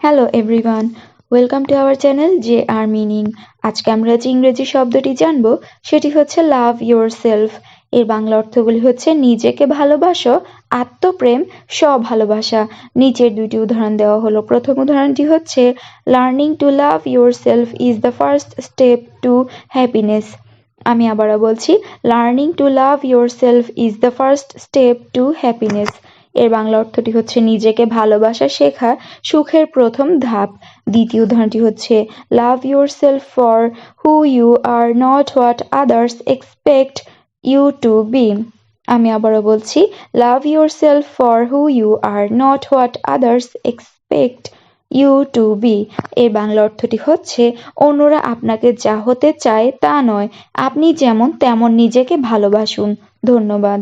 Hello everyone welcome to our channel J R meaning আজকে আমরা যে ইংরেজি শব্দটি জানব, সেটি হচ্ছে লাভ ইয়োর সেলফ এর বাংলা অর্থগুলি হচ্ছে নিজেকে ভালোবাসো, আত্মপ্রেম, স্বভালোবাসা। নিচের দুইটি উদাহরণ দেওয়া হলো। প্রথম উদাহরণটি হচ্ছে learning to love yourself is the first step to happiness আমি আবারও বলছি learning to love yourself is the first step to happiness এর বাংলা অর্থটি হচ্ছে নিজেকে ভালোবাসা শেখা সুখের প্রথম ধাপ। দ্বিতীয় উদাহরণটি হচ্ছে love yourself for who you are not what others expect you to be আমি আবারও বলছি love yourself for who you are not what others expect you to be এর বাংলা অর্থটি হচ্ছে, অন্যরা আপনাকে যা হতে চায় তা নয়, আপনি যেমন তেমন নিজেকে ভালোবাসুন। ধন্যবাদ।